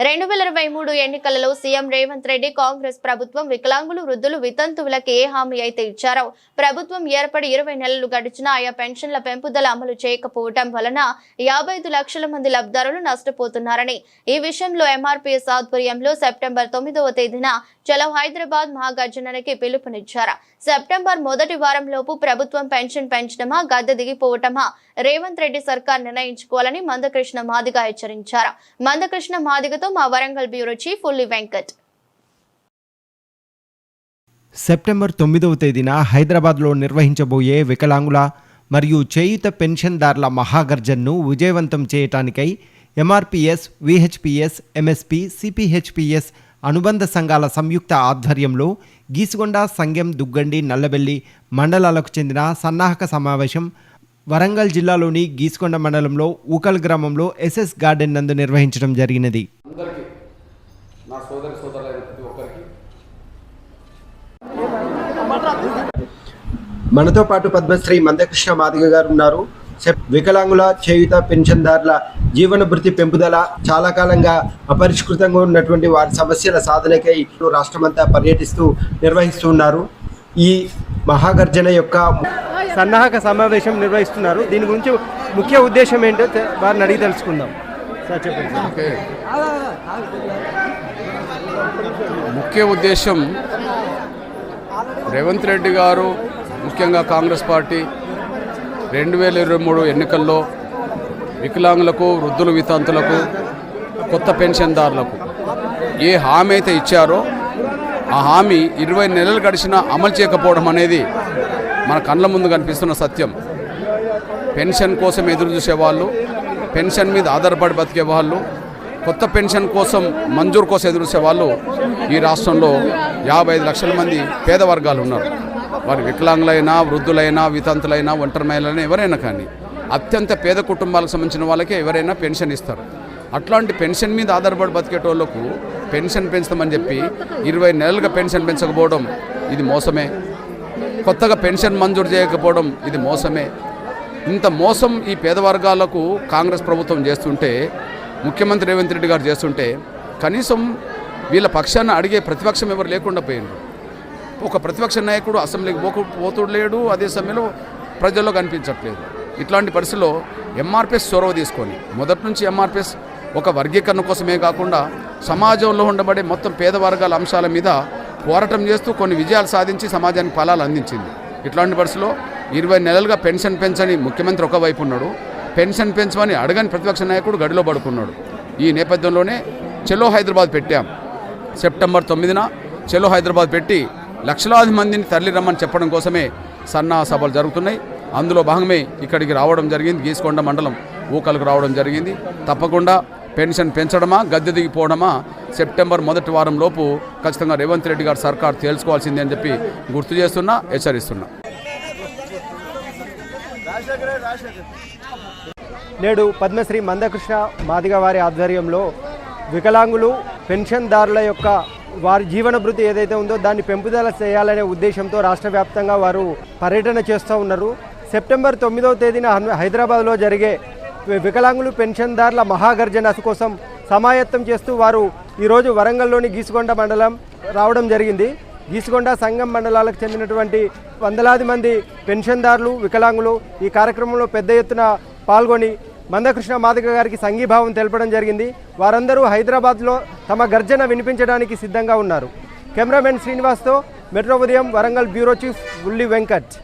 రెండు వేల ఇరవై మూడు ఎన్నికలలో సీఎం రేవంత్ రెడ్డి కాంగ్రెస్ ప్రభుత్వం వికలాంగులు వృద్ధులు వితంతువులకు ఏ హామీ అయితే ఇచ్చారో ప్రభుత్వం ఏర్పడి ఇరవై నెలలు గడిచినా ఆయా పెన్షన్ల పెంపుదల అమలు చేయకపోవటం వలన యాభై ఐదు లక్షల మంది లబ్ధారులు నష్టపోతున్నారని. ఈ విషయంలో ఎంఆర్పీఎస్ ఆధ్వర్యంలో సెప్టెంబర్ తొమ్మిదవ తేదీన చలో హైదరాబాద్ మహాగర్జనకి పిలుపునిచ్చారు. సెప్టెంబర్ మొదటి వారంలోపు ప్రభుత్వం పెన్షన్ పెంచడమా గద్దె దిగిపోవటమా రేవంత్ రెడ్డి సర్కార్ నిర్ణయించుకోవాలని మందకృష్ణ మాదిగ హెచ్చరించారు. మందకృష్ణ మాదిగతో మా వరంగల్ బ్యూరో చీఫ్ ఉల్లి వెంకట్. సెప్టెంబర్ తొమ్మిదవ తేదీన హైదరాబాద్లో నిర్వహించబోయే వికలాంగుల మరియు చేయుత పెన్షన్దారుల మహాగర్జన్ను విజయవంతం చేయటానికై ఎంఆర్పిఎస్ విహెచ్పిఎస్ ఎంఎస్పి సిపిహెచ్పిఎస్ అనుబంధ సంఘాల సంయుక్త ఆధ్వర్యంలో గీసుగొండ సంగెం దుగ్గండి నల్లబెల్లి మండలాలకు చెందిన సన్నాహక సమావేశం వరంగల్ జిల్లాలోని గీసుకొండ మండలంలో ఊకల్ గ్రామంలో ఎస్ఎస్ గార్డెన్ నందు నిర్వహించడం జరిగినది. అందరికీ నా సోదరి సోదరులైన ప్రతి ఒక్కరికి. మనతో పాటు పద్మశ్రీ మందకృష్ణ మాదిగ గారు ఉన్నారు. సెప్ వికలాంగుల చేయుత పెన్షన్దారుల జీవన భృతి పెంపుదల చాలా కాలంగా అపరిష్కృతంగా ఉన్నటువంటి వారి సమస్యల సాధనకై రాష్ట్రమంతా పర్యటిస్తూ నిర్వహిస్తూ ఉన్నారు. ఈ మహాగర్జన యొక్క సన్నాహక సమావేశం నిర్వహిస్తున్నారు. దీని గురించి ముఖ్య ఉద్దేశం ఏంటో వారిని అడిగి తెలుసుకుందాం. సార్ చెప్పండి ఓకే. ముఖ్య ఉద్దేశం రేవంత్ రెడ్డి గారు ముఖ్యంగా కాంగ్రెస్ పార్టీ రెండు వేల ఇరవై మూడు ఎన్నికల్లో వికలాంగులకు వృద్ధులు వితంతులకు కొత్త పెన్షన్దారులకు ఏ హామీ అయితే ఇచ్చారో ఆ హామీ ఇరవై నెలలు గడిచినా అమలు చేయకపోవడం అనేది మన కళ్ళ ముందు కనిపిస్తున్న సత్యం. పెన్షన్ కోసం ఎదురు చూసేవాళ్ళు పెన్షన్ మీద ఆధారపడి బతికే వాళ్ళు కొత్త పెన్షన్ కోసం మంజూరు కోసం ఎదురు వాళ్ళు ఈ రాష్ట్రంలో యాభై ఐదు లక్షల మంది పేద వర్గాలు ఉన్నారు. వారు వికలాంగులైనా వృద్ధులైనా వితంతులైనా ఒంటరి మహిళలైనా ఎవరైనా కానీ అత్యంత పేద కుటుంబాలకు సంబంధించిన వాళ్ళకే ఎవరైనా పెన్షన్ ఇస్తారు. అట్లాంటి పెన్షన్ మీద ఆధారపడి బతికేటోళ్ళకు పెన్షన్ పెంచుతామని చెప్పి ఇరవై నెలలుగా పెన్షన్ పెంచకపోవడం ఇది మోసమే. కొత్తగా పెన్షన్ మంజూరు చేయకపోవడం ఇది మోసమే. ఇంత మోసం ఈ పేద వర్గాలకు కాంగ్రెస్ ప్రభుత్వం చేస్తుంటే ముఖ్యమంత్రి రేవంత్ రెడ్డి గారు చేస్తుంటే కనీసం వీళ్ళ పక్షాన్ని అడిగే ప్రతిపక్షం ఎవరు లేకుండా పోయిండ్రు. ఒక ప్రతిపక్ష నాయకుడు అసెంబ్లీకి పోకు పోతుడు లేడు అదే సమయంలో ప్రజల్లో కనిపించట్లేదు. ఇట్లాంటి పరిస్థితిలో ఎంఆర్పిఎస్ చొరవ తీసుకొని మొదటి నుంచి ఎంఆర్పిఎస్ ఒక వర్గీకరణ కోసమే కాకుండా సమాజంలో ఉండబడే మొత్తం పేద వర్గాల అంశాల మీద పోరాటం చేస్తూ కొన్ని విజయాలు సాధించి సమాజానికి ఫలాలు అందించింది. ఇట్లాంటి పరిస్థితిలో ఇరవై నెలలుగా పెన్షన్ పెంచని ముఖ్యమంత్రి ఒకవైపు ఉన్నాడు. పెన్షన్ పెంచమని అడగని ప్రతిపక్ష నాయకుడు గడిలో పడుకున్నాడు. ఈ నేపథ్యంలోనే చెలో హైదరాబాద్ పెట్టాం. సెప్టెంబర్ తొమ్మిదిన చెలో హైదరాబాద్ పెట్టి లక్షలాది మందిని తరలి రమ్మని చెప్పడం కోసమే సన్నా సభలు జరుగుతున్నాయి. అందులో భాగమే ఇక్కడికి రావడం జరిగింది. గీసుకొండ మండలం ఊకలకు రావడం జరిగింది. తప్పకుండా పెన్షన్ పెంచడమా గద్దె దిగిపోవడమా సెప్టెంబర్ మొదటి వారం లోపు ఖచ్చితంగా రేవంత్ రెడ్డి గారు సర్కార్ తేల్చుకోవాల్సిందే అని చెప్పి గుర్తు చేస్తున్నా హెచ్చరిస్తున్నా. నేడు పద్మశ్రీ మందకృష్ణ మాదిగ వారి ఆధ్వర్యంలో వికలాంగులు పెన్షన్దారుల యొక్క వారి జీవన భృతి ఏదైతే ఉందో దాన్ని పెంపుదల చేయాలనే ఉద్దేశంతో రాష్ట్ర వ్యాప్తంగా వారు పర్యటన చేస్తూ ఉన్నారు. సెప్టెంబర్ తొమ్మిదవ తేదీన హైదరాబాద్లో జరిగే వికలాంగులు పెన్షన్దారుల మహాగర్జన కోసం సమాయత్తం చేస్తూ వారు ఈరోజు వరంగల్లోని గీసుకొండ మండలం రావడం జరిగింది. గీసుకొండ సంఘం మండలాలకు చెందినటువంటి వందలాది మంది పెన్షన్దారులు వికలాంగులు ఈ కార్యక్రమంలో పెద్ద ఎత్తున పాల్గొని మందకృష్ణ మాదిక గారికి సంఘీభావం తెలపడం జరిగింది. వారందరూ హైదరాబాద్లో తమ గర్జన వినిపించడానికి సిద్ధంగా ఉన్నారు. కెమెరామెన్ శ్రీనివాస్తో మెట్రో ఉదయం వరంగల్ బ్యూరో చీఫ్ ఉల్లి వెంకట్.